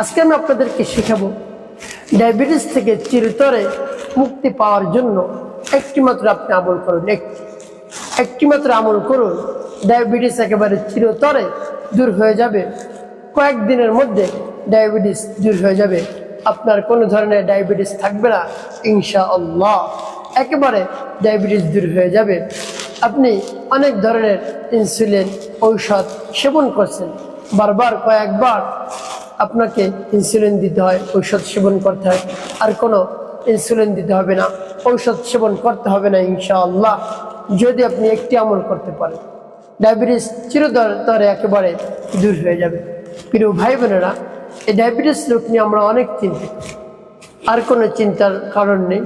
আজকে আমি আপনাদেরকে শেখাবো ডায়াবেটিস থেকে চিরতরে মুক্তি পাওয়ার জন্য একটি মাত্র আপনি আমল করুন, একটি। একটি মাত্র আমল করুন, ডায়াবেটিস একেবারে চিরতরে দূর হয়ে যাবে। কয়েকদিনের মধ্যে ডায়াবেটিস দূর হয়ে যাবে। আপনার কোনো ধরনের ডায়াবেটিস থাকবে না ইনশা আল্লাহ একেবারে ডায়াবেটিস দূর হয়ে যাবে। আপনি অনেক ধরনের ইনসুলিন ঔষধ সেবন করছেন। বারবার কয়েকবার আপনাকে ইনসুলিন দিতে হয়, ঔষধ সেবন করতে হয়। আর কোনো ইনসুলিন দিতে হবে না, ঔষধ সেবন করতে হবে না ইনশাআল্লাহ, যদি আপনি একটি আমল করতে পারেন। ডায়াবেটিস চিরতরে একেবারে দূর হয়ে যাবে। প্রিয় ভাই বোনেরা এই ডায়াবেটিস রোগ নিয়ে আমরা অনেক চিন্তিত। আর কোনো চিন্তার কারণ নেই।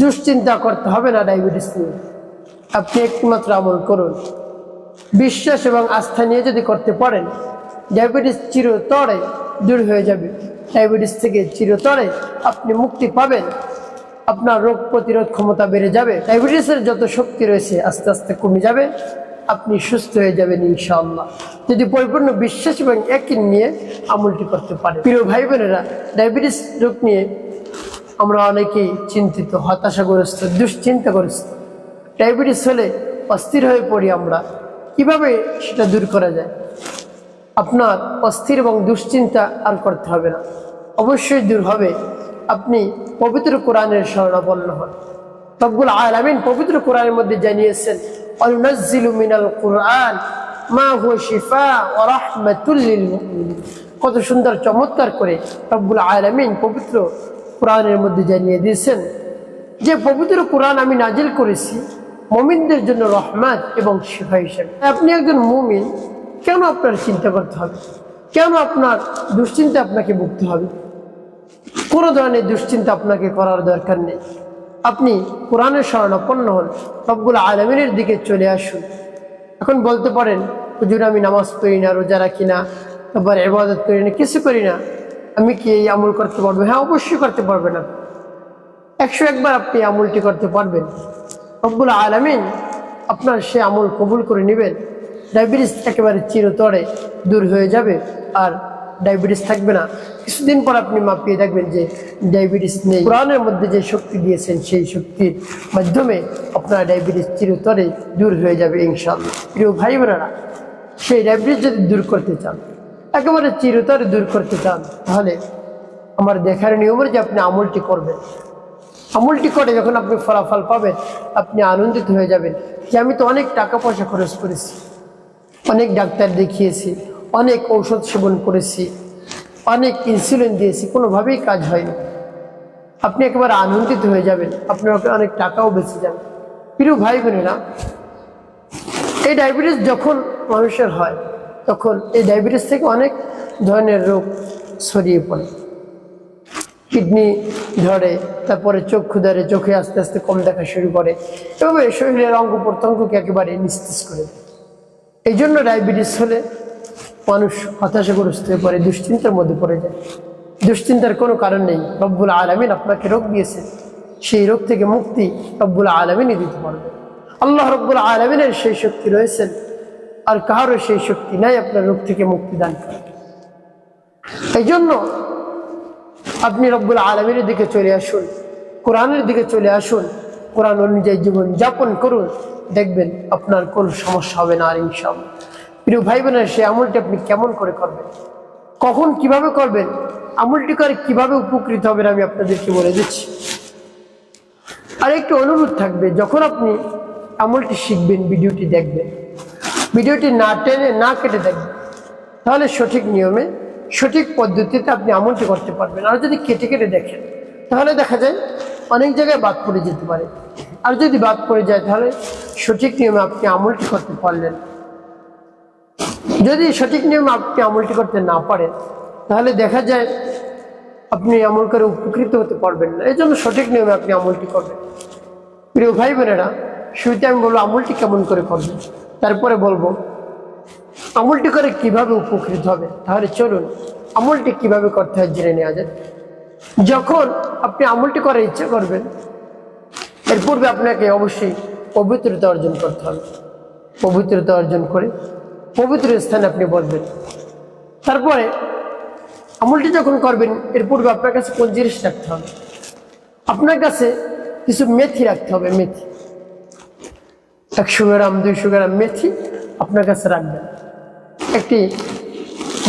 দুশ্চিন্তা করতে হবে না ডায়াবেটিস নিয়ে। আপনি একমাত্র আমল করুন। বিশ্বাস এবং আস্থা নিয়ে যদি করতে পারেন, ডায়াবেটিস চিরতরে দূর হয়ে যাবে। ডায়াবেটিস থেকে চিরতরে আপনি মুক্তি পাবেন। আপনার রোগ প্রতিরোধ ক্ষমতা বেড়ে যাবে। ডায়াবেটিসের যত শক্তি রয়েছে আস্তে আস্তে কমে যাবে। আপনি সুস্থ হয়ে যাবেন ইনশাআল্লাহ। যদি পরিপূর্ণ বিশ্বাস এবং একই নিয়ে আমলটি করতে পারেন। প্রিয় ভাই বোনেরা, ডায়াবেটিস রোগ নিয়ে আমরা অনেকেই চিন্তিত, হতাশাগ্রস্ত, দুশ্চিন্তাগ্রস্ত। ডায়াবেটিস হলে অস্থির হয়ে পড়ি আমরা। কীভাবে সেটা দূর করা যায়? আপনার অস্থির এবং দুশ্চিন্তা আর করতে হবে না। অবশ্যই দূর হবে। আপনি পবিত্র কোরআনের শরণাপন্ন হন। রব্বুল আলামিন পবিত্র কোরআনের মধ্যে জানিয়েছেন অনুনাজ্জিলু মিনাল কোরআন, মা হুয়া শিফা কত সুন্দর, চমৎকার করে রব্বুল আলামিন পবিত্র কোরআনের মধ্যে জানিয়ে দিয়েছেন যে, পবিত্র কোরআন আমি নাজিল করেছি মমিনদের জন্য রহমত এবং শিফা হিসেবে। আপনি একজন মুমিন কেন আপনার চিন্তা করতে হবে? কেন আপনার দুশ্চিন্তা আপনাকে ভুগতে হবে? কোনো ধরনের দুশ্চিন্তা আপনাকে করার দরকার নেই। আপনি কোরআনের শরণাপন্ন হন সবগুলো আলমিনের দিকে চলে আসুন। এখন বলতে পারেন, হুজুর, আমি নামাজ পড়ি না, রোজা রাখি না তারপর এবাদত করি না, কিছু করি না। আমি কি এই আমল করতে পারব? হ্যাঁ অবশ্যই করতে পারবেন আপনি। একশো একবার আপনি আমলটি করতে পারবেন। রব্বুল আলমিন আপনার সে আমল কবুল করে নেবেন। ডায়াবেটিস একেবারে চিরতরে দূর হয়ে যাবে আর ডায়াবেটিস থাকবে না। কিছুদিন পর আপনি মাপিয়ে দেখবেন যে ডায়াবেটিস নেই। কোরআনের মধ্যে যে শক্তি দিয়েছেন, সেই শক্তির মাধ্যমে আপনার ডায়াবেটিস চিরতরে দূর হয়ে যাবে ইনশাল্লাহ প্রিয় ভাই বোনেরা, সেই ডায়াবেটিস যদি দূর করতে চান, একেবারে চিরতরে দূর করতে চান, তাহলে আমার দেখার নিয়মের যে আপনি আমলটি করবেন। আমলটি করে যখন আপনি ফলাফল পাবেন, আপনি আনন্দিত হয়ে যাবেন যে আমি তো অনেক টাকা পয়সা খরচ করেছি। অনেক ডাক্তার দেখিয়েছি, অনেক ঔষধ সেবন করেছি, অনেক ইনসুলিন দিয়েছি, কোনোভাবেই কাজ হয়নি। আপনি একেবারে আনন্দিত হয়ে যাবেন আপনার অনেক টাকাও বেঁচে যাবে। প্রিয় ভাই বোনেরা, এই ডায়াবেটিস যখন মানুষের হয়, তখন এই ডায়াবেটিস থেকে অনেক ধরনের রোগ ছড়িয়ে পড়ে। কিডনি ধরে, তারপরে চক্ষু ধরে চোখে আস্তে আস্তে কম দেখা শুরু করে এভাবে শরীরের অঙ্গ প্রত্যঙ্গকে একেবারে নিস্তেজ করে দেয়। এই জন্য ডায়াবেটিস হলে মানুষ হতাশাগ্রস্ত হয়ে পড়ে, দুশ্চিন্তার মধ্যে পড়ে যায়। দুশ্চিন্তার কোনো কারণ নেই। রব্বুল আলমিন আপনাকে রোগ দিয়েছে। সেই রোগ থেকে মুক্তি রব্বুল আলমিনই দিতে পারবে। আল্লাহ রব্বুল আলমিনের সেই শক্তি রয়েছেন আর কারোর সেই শক্তি নাই আপনার রোগ থেকে মুক্তি দান করে এই জন্য আপনি রব্বুল আলমীর দিকে চলে আসুন, কোরআনের দিকে চলে আসুন কোরআন অনুযায়ী জীবন যাপন করুন, দেখবেন আপনার কোনো সমস্যা হবে না আর ইনশাল্লাহ প্রিয় ভাই বোনের সেই আমলটি আপনি কেমন করে করবেন? কখন কীভাবে করবেন? আমলটি করে কীভাবে উপকৃত হবেন আমি আপনাদেরকে বলে দিচ্ছি। আর একটু অনুরোধ থাকবে, যখন আপনি আমলটি শিখবেন, ভিডিওটি দেখবেন, ভিডিওটি না টেনে না কেটে দেখবেন, তাহলে সঠিক নিয়মে, সঠিক পদ্ধতিতে আপনি আমলটি করতে পারবেন। আর যদি কেটে কেটে দেখেন, তাহলে দেখা যায় অনেক জায়গায় বাদ পড়ে যেতে পারে। আর যদি বাদ পড়ে যায়, তাহলে সঠিক নিয়মে আপনি আমলটি করতে পারলেন। যদি সঠিক নিয়মে আপনি আমলটি করতে না পারেন, তাহলে দেখা যায় আপনি আমল করে উপকৃত হতে পারবেন না। এই জন্য সঠিক নিয়মে আপনি আমলটি করবেন। প্রিয় ভাই বোনেরা, শুরুতে আমি বলব, আমলটি কেমন করে করবেন? তারপরে বলব, আমলটি করে কীভাবে উপকৃত হবে? তাহলে চলুন, আমলটি কীভাবে করতে হয় জেনে নেওয়া যায় যখন আপনি আমলটি করার ইচ্ছা করবেন, এর পূর্বে আপনাকে অবশ্যই পবিত্রতা অর্জন করতে হবে। পবিত্রতা অর্জন করে পবিত্র স্থানে আপনি বলবেন তারপরে আমলটি যখন করবেন, এর পূর্বে আপনার কাছে কোন জিনিস রাখতে হবে? আপনার কাছে কিছু মেথি রাখতে হবে, মেথি। একশো গ্রাম, দুইশো গ্রাম মেথি আপনার কাছে রাখবেন। একটি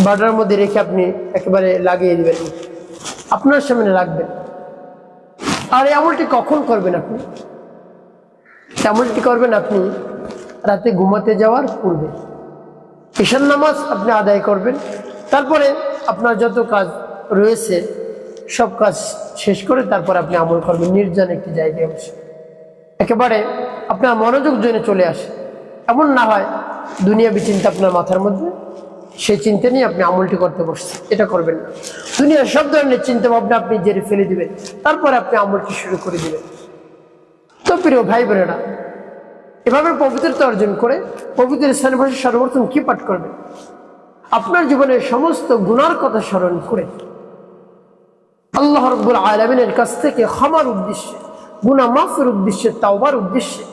বাটার মধ্যে রেখে আপনি একেবারে লাগিয়ে দিবেন। আপনার সামনে রাখবেন। আর এই আমলটি কখন করবেন আপনি? আমলটি করবেন আপনি রাতে ঘুমাতে যাওয়ার পূর্বে। ঈশান নামাজ আপনি আদায় করবেন। তারপরে আপনার যত কাজ রয়েছে, সব কাজ শেষ করে তারপর আপনি আমল করবেন, নির্জন একটি জায়গায় বসে। একেবারে আপনার মনোযোগ জেনে চলে আসে। এমন না হয় দুনিয়া বিচিন্তা আপনার মাথার মধ্যে। সেই চিন্তা নিয়ে আপনি আমলটি করতে বসছেন। এটা করবেন না। দুনিয়ার সব ধরনের চিন্তা ভাবনা আপনি জেরে ফেলে দিবেন। তারপরে আপনি আমলটি শুরু করে দিবেন। তো প্রিয় ভাই বোনেরা, এভাবে পবিত্রতা অর্জন করে পবিত্র স্থানে বসে সর্বপ্রথম কি পাঠ করবেন? আপনার জীবনের সমস্ত গুণার কথা স্মরণ করে আল্লাহ রব্বুল আলমিনের কাছ থেকে ক্ষমার উদ্দেশ্যে গুনা মাফের উদ্দেশ্যে, তাওবার উদ্দেশ্যে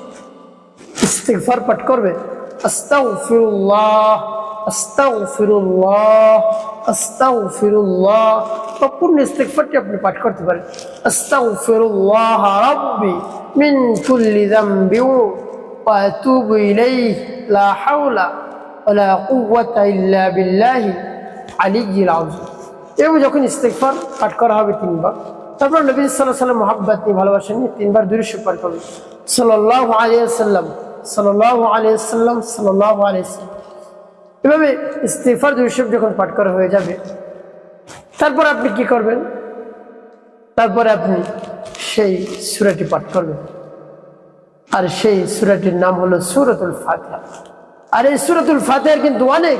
ইস্তেগফার পাঠ করবে আস্তাগফিরুল্লাহ। আস্তাগফিরুল্লাহ আস্তাগফিরুল্লাহ সম্পূর্ণ ইস্তেগফারটি আপনি পাঠ করতে পারেন আস্তাগফিরুল্লাহ রাব্বি মিন কুল্লি যামবি ওয়া আতুবু ইলাইহি লা হাওলা ওয়ালা কুওয়াতা ইল্লা বিল্লাহি আলিয়্যিল আযীম এবং যখন ইস্তেগফার পাঠ করা হবে তিনবার তারপর নবী সাল্লাহ সাল্লাম মোহাব্বত নিয়ে ভালোবাসা নিয়ে তিনবার দুরুশ পাঠ করবেন সাল্লাহ আলিয়াল্লাম সাল্লাহ আলিয়াল্লাম সাল্লাহ আলিয়াল্লাম এভাবে ইস্তেফার দুরুশব যখন পাঠ করা হয়ে যাবে, তারপর আপনি কি করবেন? তারপরে আপনি সেই সুরাটি পাঠ করবেন। আর সেই সুরাটির নাম হলো সুরতুল ফাতিহা। আর এই সুরতুল ফাতিহার কিন্তু অনেক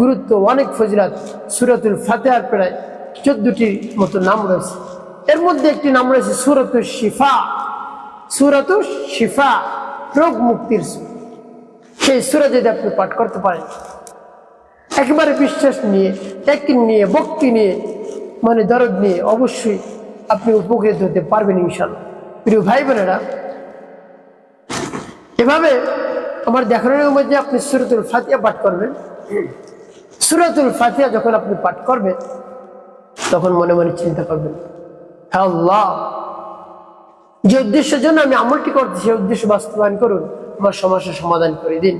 গুরুত্ব, অনেক ফজিলাত। সুরতুল ফাতিহার প্রায় চোদ্দটির মতো নাম রয়েছে। এর মধ্যে একটি নাম রয়েছে সুরতুল শিফা। সুরতুল শিফা, রোগ মুক্তির। সেই সুরা যদি আপনি পাঠ করতে পারেন একেবারে বিশ্বাস নিয়ে, একদিন নিয়ে, ভক্তি নিয়ে মানে দরদ নিয়ে অবশ্যই আপনি উপকৃত হতে পারবেন ইনশাল্লাহ প্রিয় ভাই বোনেরা, এভাবে আমার দেখানোর মধ্যে আপনি সুরতুল ফাতিয়া পাঠ করবেন। সুরতুল ফাতিয়া যখন আপনি পাঠ করবেন, তখন মনে মনে চিন্তা করবেন হ্যাঁ যে উদ্দেশ্যের জন্য আমি আমলটি করছি, সেই উদ্দেশ্য বাস্তবায়ন করুন, আমার সমস্যার সমাধান করে দিন।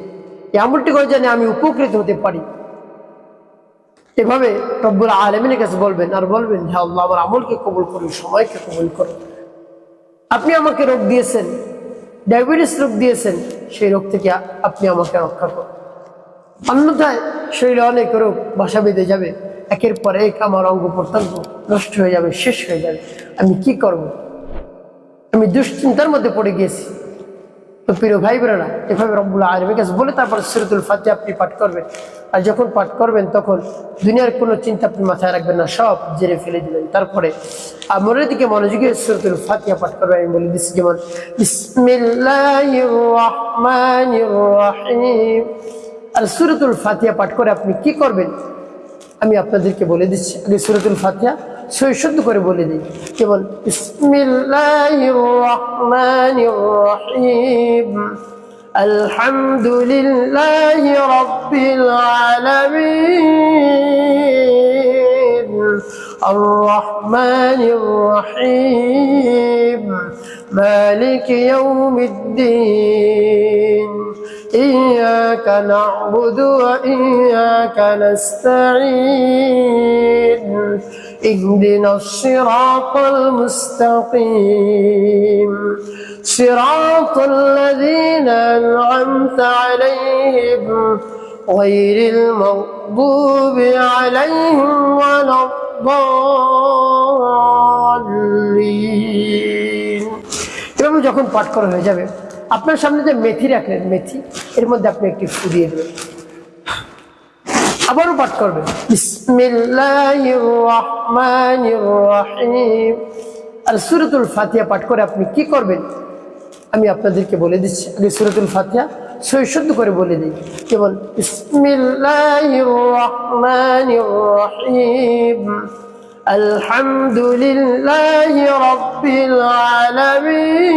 এই আমলটি করে যেন আমি উপকৃত হতে পারি। এভাবে রব্বুল আলমিনের কাছে বলবেন, আর বলবেন হ্যাঁ আল্লাহ, আমার আমলকে কবুল করুন, সময়কে কবুল করুন। আপনি আমাকে রোগ দিয়েছেন, ডায়াবেটিস রোগ দিয়েছেন, সেই রোগ থেকে আপনি আমাকে রক্ষা করুন। অন্যথায় শরীরে অনেক রোগ বাসা বেঁধে যাবে, একের পর এক আমার অঙ্গ প্রত্যঙ্গ নষ্ট হয়ে যাবে, শেষ হয়ে যাবে। আমি কি করব? আমি দুশ্চিন্তার মধ্যে পড়ে গিয়েছি। তো প্রিয় ভাই বোনেরা, এভাবে রব্বুল্লাহ আলমের কাছে বলে তারপর সিরতুল ফাতে আপনি পাঠ করবেন। আর যখন পাঠ করবেন, তখন দুনিয়ার কোনো চিন্তা আপনি মাথায় রাখবেন না, সব জেরে ফেলে দিবেন। তারপরে আমরের দিকে মনোযোগী সিরতুল ফাতিহা পাঠ করবেন। আমি বলে দিচ্ছি যেমন আর সুরতুল ফাতিহা পাঠ করে আপনি কি করবেন? আমি আপনাদেরকে বলে দিচ্ছি, আগে সুরতুল ফাতিহা সৈশুদ্ধ করে বলে দিই যেমন বিসমিল্লাহির রহমানির রহিম আলহামদুলিল্লাহি রাব্বিল আলামিন الرحمن الرحيم مالك يوم الدين إياك نعبد وإياك نستعين اهدنا الصراط المستقيم صراط الذين أنعمت عليهم غير المغضوب عليهم ولا الضالين এভাবে যখন পাঠ করা হয়ে যাবে আপনার সামনে যে মেথি রাখলেন মেথি এর মধ্যে আপনি একটি ফু দিয়ে দেবেন আবারও পাঠ রহিম। আর সুরতুল ফাতিয়া পাঠ করে আপনি কি করবেন? আমি আপনাদেরকে বলে দিচ্ছি। আগে সুরতুল ফাতিয়া সৈশুদ্ধ করে বলে দিই। রহিম। আলহামদুলিল্লাহি রাব্বিল আলামিন।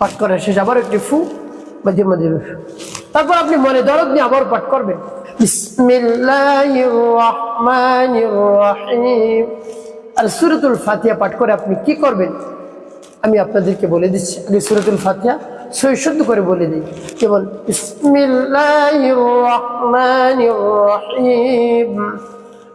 পাঠ করা শেষ, আবার একটি ফু, মাঝে মাঝে তারপর আপনি মনে দরদ নিয়ে আবার পাঠ করবেন। আর সুরতুল ফাতিহা পাঠ করে আপনি কি করবেন? আমি আপনাদেরকে বলে দিচ্ছি। আগে সুরতুল ফাতিয়া সই শুদ্ধ করে বলে দিই। কেবল রহিম।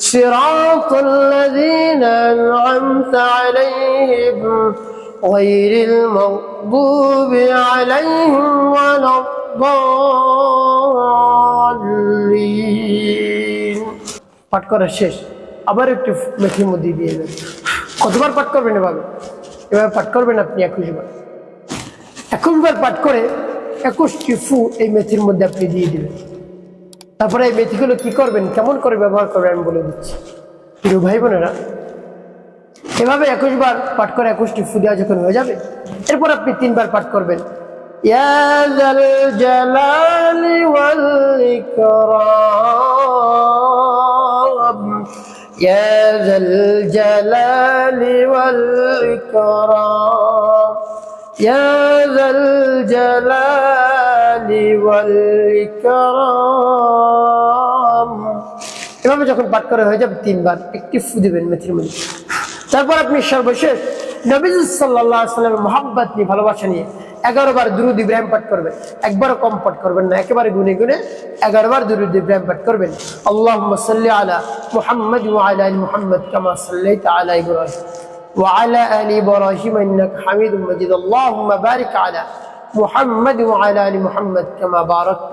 صراط الذين أنعمت عليهم غير المغضوب عليهم ولا الضالين পাঠ করা শেষ আবার একটু মেথির মধ্যে দিয়ে দেবেন কতবার পাঠ করবেন এভাবে এভাবে পাঠ করবেন আপনি একুশ বার একুশ বার পাঠ করে একুশটি ফু এই মেথির মধ্যে আপনি দিয়ে দিবেন তারপরে এই মেথিগুলো কি করবেন? কেমন করে ব্যবহার করবেন আমি বলে দিচ্ছি। প্রিয় ভাই বোনেরা এভাবে একুশবার পাঠ করে একুশটি ফুদিয়া যখন হয়ে যাবে, এরপর আপনি তিনবার পাঠ করবেন। জালালি ওয়াল ইকরাম। এভাবে যখন পাঠ করা হয়ে যাবে তিনবার একটি ফু দিবেন মেথির মধ্যে তারপর আপনি সর্বশেষ নবীজ সাল্লাহ সাল্লামের মোহাব্বত নিয়ে ভালোবাসা নিয়ে এগারো বার দুরুদ ইব্রাহিম পাঠ করবেন একবারও কম পাঠ করবেন না একেবারে গুনে গুনে এগারো বার দুরুদ ইব্রাহিম পাঠ করবেন আল্লাহ সাল্লি আলা মুহাম্মদ ওয়ালা আলী মুহাম্মদ কামা সাল্লাইতা আলা ইব্রাহিম وعلى آل إبراهيم إنك حميد مجيد اللهم بارك على محمد وعلى آل محمد كما باركت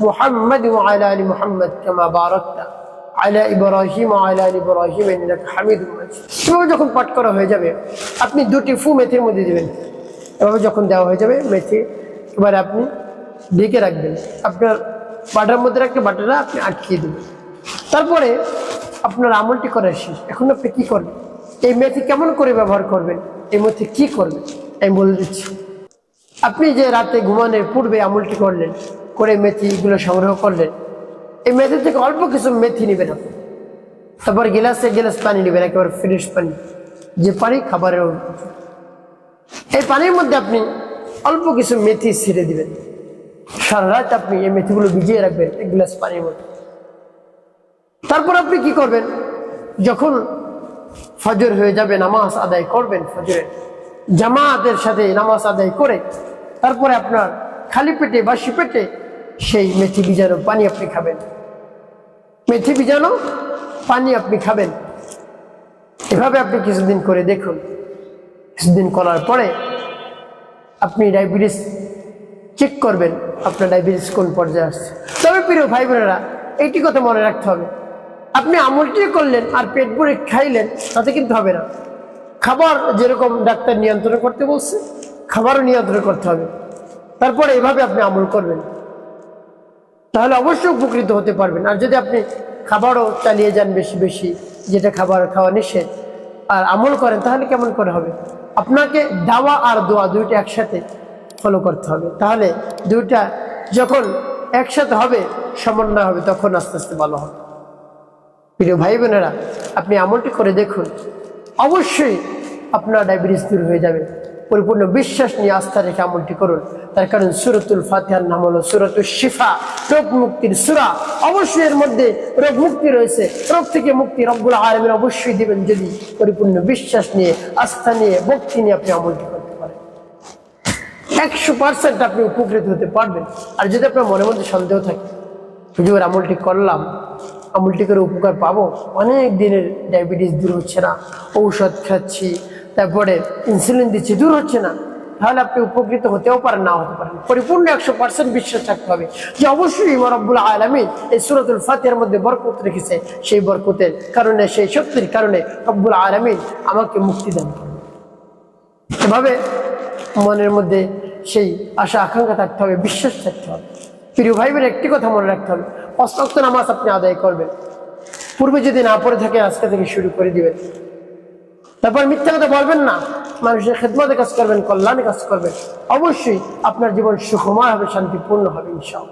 محمد وعلى آل محمد كما باركت على إبراهيم وعلى آل إبراهيم إنك حميد مجيد এভাবে যখন পাঠ করা হয়ে যাবে আপনি দুটি ফু মেথির মধ্যে দেবেন এভাবে যখন দেওয়া হয়ে যাবে মেথি এবারে আপনি ঢেকে রাখবেন আপনার বাটার মধ্যে রাখলে বাটারটা আপনি আটকিয়ে দেবেন তারপরে আপনার আমলটি করা শেষ এখন আপনি কি করবেন এই মেথি কেমন করে ব্যবহার করবেন এই মেথি কি করবেন আমি বলে দিচ্ছি আপনি যে রাতে ঘুমানোর পূর্বে আমলটি করলেন করে মেথিগুলো সংগ্রহ করলেন এই মেথি থেকে অল্প কিছু মেথি নেবেন আপনি। তারপর গিলাসে গিলাস পানি নেবেন, একেবারে ফ্রেশ পানি। যে পানি খাবারের। এই পানির মধ্যে আপনি অল্প কিছু মেথি ছিঁড়ে দিবেন। সারা রাত আপনি এই মেথিগুলো ভিজিয়ে রাখবেন এক গ্লাস পানির মধ্যে। তারপর আপনি কি করবেন? যখন ফজর হয়ে যাবে, নামাজ আদায় করবেন ফজরে, জামাতের সাথে নামাজ আদায় করে তারপরে আপনার খালি পেটে বাসি পেটে সেই মেথি ভিজানো পানি আপনি খাবেন। মেথি ভিজানো পানি আপনি খাবেন। এভাবে আপনি কিছুদিন করে দেখুন। কিছুদিন করার পরে আপনি ডায়াবেটিস চেক করবেন, আপনার ডায়াবেটিস কোন পর্যায়ে আসছে। তবে প্রিয় ভাই বোনেরা এইটি কথা মনে রাখতে হবে। আপনি আমলটি করলেন আর পেট ভরে খাইলেন, তাতে কিন্তু হবে না। খাবার যেরকম ডাক্তার নিয়ন্ত্রণ করতে বলছে, খাবারও নিয়ন্ত্রণ করতে হবে। তারপরে এভাবে আপনি আমল করবেন। তাহলে অবশ্যই উপকৃত হতে পারবেন। আর যদি আপনি খাবারও চালিয়ে যান বেশি বেশি, যেটা খাবার খাওয়া নিষেধ, আর আমল করেন, তাহলে কেমন করে হবে? আপনাকে দাওয়া আর দোয়া দুইটা একসাথে ফলো করতে হবে। তাহলে দুইটা যখন একসাথে হবে, সমন্বয় হবে, তখন আস্তে আস্তে ভালো হবে। প্রিয় ভাই বোনেরা, আপনি আমলটি করে দেখুন। অবশ্যই আপনার ডায়াবেটিস দূর হয়ে যাবে। পরিপূর্ণ বিশ্বাস নিয়ে আস্থা রেখে আমলটি করুন। তার কারণ সুরতুল ফাতিহার নাম হলো সুরতুল শিফা। রোগ মুক্তির সুরা। অবশ্যই এর মধ্যে রোগ মুক্তি রয়েছে। রোগ থেকে মুক্তি রব্বুল আলমের অবশ্যই দেবেন যদি পরিপূর্ণ বিশ্বাস নিয়ে, আস্থা নিয়ে, ভক্তি নিয়ে আপনি আমলটি করতে পারেন। একশো পার্সেন্ট আপনি উপকৃত হতে পারবেন। আর যদি আপনার মনের মধ্যে সন্দেহ থাকে, হুজুর, আমলটি করলাম, আমলটি করে উপকার পাবো, অনেক দিনের ডায়াবেটিস দূর হচ্ছে না, ঔষধ খাচ্ছি তারপরে ইনসুলিন দিচ্ছি, দূর হচ্ছে না। তাহলে আপনি উপকৃত হতেও পারেন না হতে পারেন। পরিপূর্ণ একশো পার্সেন্ট বিশ্বাস থাকতে হবে যে অবশ্যই মরব্বুল আলমী এই সুরতুল ফাতিহার মধ্যে বরকত রেখেছে। সেই বরকতের কারণে, সেই শক্তির কারণে রব্বুল আলমিন আমাকে মুক্তি দেন। এভাবে মনের মধ্যে সেই আশা, আকাঙ্ক্ষা থাকতে হবে, বিশ্বাস থাকতে হবে। প্রিয় ভাই বোনের একটি কথা মনে রাখতে হবে অস্তক্ত নামাজ আপনি আদায় করবেন। পূর্বে যদি না পড়ে থাকে, আজকে থেকে শুরু করে দিবেন। তারপর মিথ্যা কথা বলবেন না। মানুষের খেদমতে কাজ করবেন, কল্যাণে কাজ করবেন। অবশ্যই আপনার জীবন সুখময় হবে, শান্তিপূর্ণ হবে, ইনশাআল্লাহ।